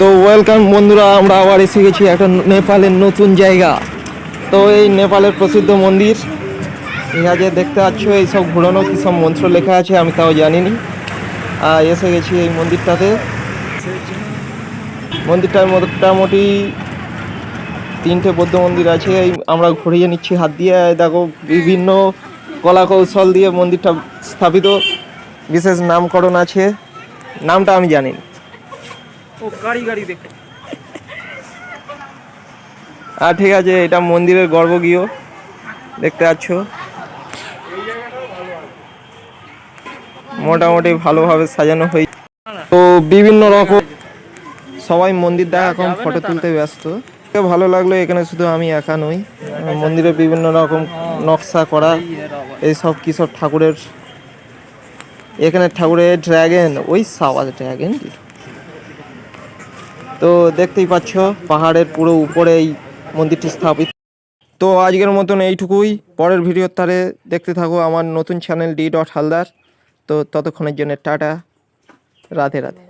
তো ওয়েলকাম বন্ধুরা, আমরা আবার এসে গেছি একটা নেপালের নতুন জায়গা। তো এই নেপালের প্রসিদ্ধ মন্দির এখানে যে দেখতে পাচ্ছ এইসব ঘুরানো কী সব মন্ত্র লেখা আছে আমি তাও জানিনি। আর এসে গেছি এই মন্দিরটাতে। মন্দিরটার মোটামুটি তিনটে বৌদ্ধ মন্দির আছে, এই আমরা ঘুরিয়ে নিচ্ছি হাত দিয়ে। দেখো, বিভিন্ন কলা কৌশল দিয়ে মন্দিরটা স্থাপিত। বিশেষ নামকরণ আছে, নামটা আমি জানি না। আর ঠিক আছে, এটা মন্দিরের গর্ভগৃহ, দেখতে পাচ্ছ। মোটামুটি ভালোভাবে সাজানো হয়ে তো বিভিন্ন রকম সবাই মন্দির দেখা, এখন ফটো তুলতে ব্যস্ত। ভালো লাগল, এখানে শুধু আমি একা নই। মন্দিরে বিভিন্ন রকম নকশা করা, এই সব কিসব ঠাকুরের এখানে ঠাকুরের ড্র্যাগন ওই সাওয়াজ ড্র্যাগন তো দেখতেই পাচ্ছ, পাহাড়ের পুরো উপরে এই মন্দিরটি স্থাপিত। তো আজকের মতন এইটুকুই। পরের ভিডিওর তারে দেখতে থাকো আমার নতুন চ্যানেল ডি ডট হালদার। তো ততক্ষণের জন্য টাটা। রাধে রাধে।